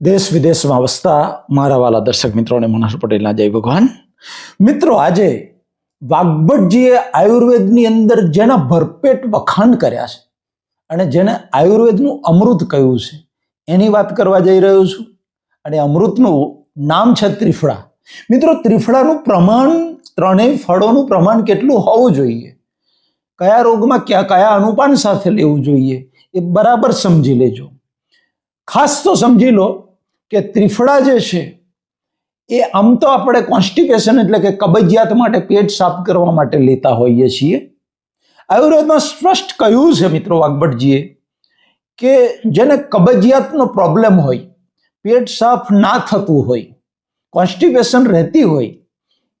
દેશ વિદેશમાં વસતા મારા વાલા દર્શક મિત્રોને મનોહર પટેલના જય ભગવાન. મિત્રો, આજે વાઘભટજીએ આયુર્વેદની અંદર જેના ભરપેટ વખાણ કર્યા છે અને જેને આયુર્વેદનું અમૃત કહ્યું છે, એની વાત કરવા જઈ રહ્યો છું અને અમૃતનું નામ છે ત્રિફળા. મિત્રો, ત્રિફળાનું પ્રમાણ, ત્રણેય ફળોનું પ્રમાણ કેટલું હોવું જોઈએ? કયા રોગમાં કયા કયા અનુપાન સાથે લેવું જોઈએ? એ બરાબર સમજી લેજો. ખાસ તો સમજી લો કે ત્રિફળા જે છે, એ આમ તો આપણે કોન્સ્ટિપેશન એટલે કે કબજિયાત માટે પેટ સાફ કરવા માટે લેતા હોઈએ છીએ. આયુર્વેદમાં સ્પષ્ટ કહ્યું છે મિત્રો વાઘભટજીએ કે જેને કબજિયાતનો પ્રોબ્લેમ હોય, પેટ સાફ ના થતું હોય કોન્સ્ટિપેશન રહેતી હોય,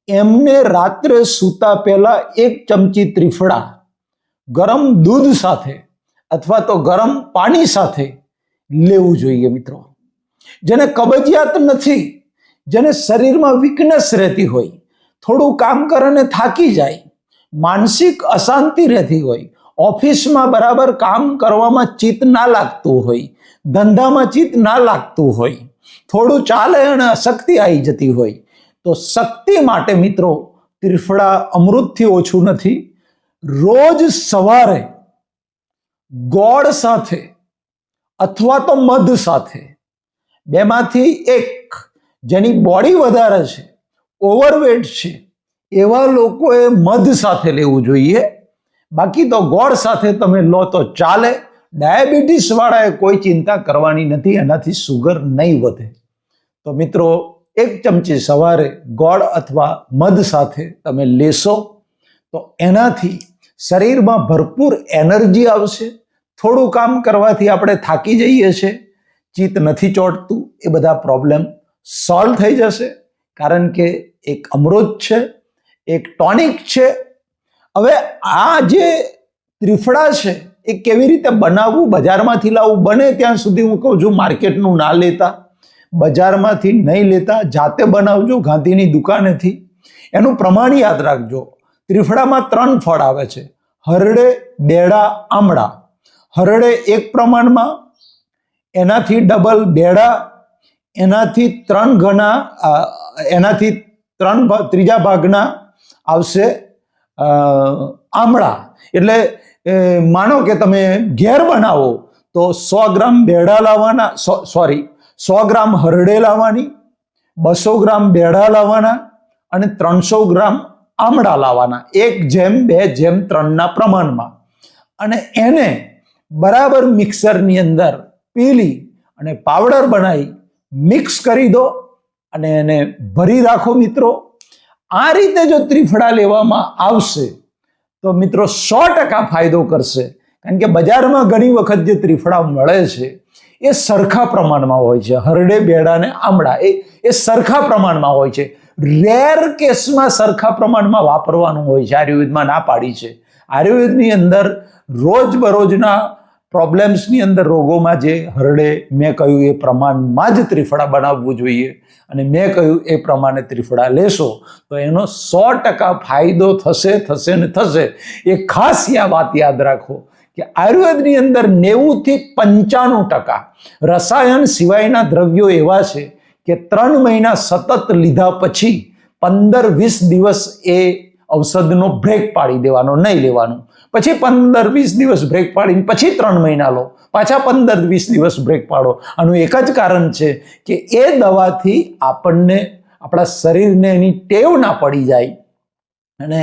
એમને રાત્રે સૂતા પહેલા એક ચમચી ત્રિફળા, ગરમ દૂધ સાથે અથવા તો ગરમ પાણી સાથે લેવું જોઈએ મિત્રો. જેને કબજિયાત નથી, જેને શરીરમાં વીકનેસ રહેતી હોય, થોડું કામ કરીને થાકી જાય, માનસિક અશાંતિ રહેતી હોય, ઓફિસમાં બરાબર કામ કરવામાં ચિત્ત ના લાગતું હોય, ધંધામાં ચિત્ત ના લાગતું હોય, થોડું ચાલે અને અશક્તિ આવી જતી હોય, તો શક્તિ માટે મિત્રો ત્રિફળા અમૃતથી ઓછું નથી. રોજ સવારે ગોળ સાથે અથવા તો મધ સાથે બેમાંથી એક, જેની બોડી વધારે છે ઓવરવેટ છે, એવા લોકોએ મધ સાથે લેવું જોઈએ. બાકી તો ગોળ સાથે તમે લો તો ચાલે. ડાયાબિટીસવાળાએ કોઈ ચિંતા કરવાની નથી, એનાથી સુગર નહીં વધે. તો મિત્રો, એક ચમચી સવારે ગોળ અથવા મધ સાથે તમે લેશો, તો એનાથી શરીરમાં ભરપૂર એનર્જી આવશે. થોડું કામ કરવાથી આપણે થાકી જઈએ છીએ. ચિત્ત નથી ચોંટતું, એ બધા પ્રોબ્લેમ સોલ્વ થઈ જશે. કારણ કે એક અમૃત છે, એક ટોનિક છે. હવે આ જે ત્રિફળા છે, એ કેવી રીતે બનાવવું? બજારમાંથી લાવવું? બને ત્યાં સુધી હું કહું છું માર્કેટનું ના લેતા. બજારમાંથી નહીં લેતા, જાતે બનાવજો, ગાંધીની દુકાનેથી. એનું પ્રમાણ યાદ રાખજો. ત્રિફળામાં ત્રણ ફળ આવે છે. હરડે બેડા આમળા. હરડે એક પ્રમાણમાં એનાથી ડબલ બેડા એનાથી ત્રણ ગણા એનાથી ત્રણ ત્રીજા ભાગના આવશે આમળા. એટલે માનો કે તમે ઘેર બનાવો, તો સો ગ્રામ બેડા લાવવાના સોરી સો ગ્રામ હરડે લાવવાની, બસો ગ્રામ બેડા લાવવાના અને ત્રણસો ગ્રામ આમળા લાવવાના. એક જેમ, બે જેમ, ત્રણના પ્રમાણમાં. અને એને બરાબર મિક્સરની અંદર પીલી અને પાવડર બનાવી મિક્સ કરી દો અને એને ભરી રાખો મિત્રો. આ રીતે જો ત્રિફળા લેવામાં આવશે તો મિત્રો સો ટકા ફાયદો કરશે. કારણ કે બજારમાં ઘણી વખત જે ત્રિફળા મળે છે, એ સરખા પ્રમાણમાં હોય છે. હરડે, બેડા ને આમળા એ એ સરખા પ્રમાણમાં હોય છે. રેર કેસમાં સરખા પ્રમાણમાં વાપરવાનું હોય છે. આયુર્વેદમાં ના પાડી છે. આયુર્વેદની અંદર રોજબરોજના પ્રોબ્લેમ્સની અંદર રોગોમાં જે હરડે, મેં કહ્યું એ પ્રમાણમાં જ ત્રિફળા બનાવવું જોઈએ અને મેં કહ્યું એ પ્રમાણે ત્રિફળા લેશો, તો એનો સો ટકા ફાયદો થશે થશે ને થશે. એ ખાસ આ વાત યાદ રાખો કે આયુર્વેદની અંદર નેવુંથી પંચાણું ટકા. રસાયણ સિવાયના દ્રવ્યો એવા છે કે ત્રણ મહિના સતત લીધા પછી પંદર વીસ દિવસ એ ઔષધનો બ્રેક પાડી દેવાનો, નહીં લેવાનું. પછી પંદર વીસ દિવસ બ્રેક પાડીને પછી ત્રણ મહિના લો. પાછા પંદર વીસ દિવસ બ્રેક પાડો. આનું એક જ કારણ છે કે એ દવાથી આપણને, આપણા શરીરને એની ટેવ ના પડી જાય. અને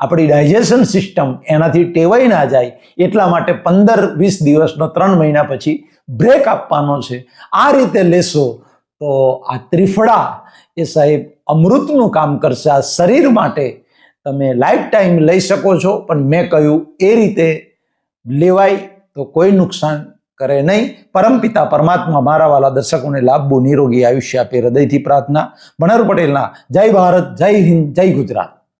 આપણી ડાયજેશન સિસ્ટમ એનાથી ટેવાઈ ના જાય. એટલા માટે પંદર વીસ દિવસનો ત્રણ મહિના પછી બ્રેક આપવાનો છે. આ રીતે લેશો તો આ ત્રિફળા એ સાહેબ અમૃતનું કામ કરશે આ શરીર માટે. તમે લાઈફ ટાઈમ લઈ શકો છો. પણ મેં કહ્યું, એ રીતે લેવાય તો કોઈ નુકસાન કરે નહીં. પરમપિતા પરમાત્મા મારા વાલા દર્શકોને લાભવું નિરોગી આયુષ્ય આપે. હૃદયથી પ્રાર્થના. ભણર પટેલના, જય ભારત, જય હિન્દ, જય ગુજરાત.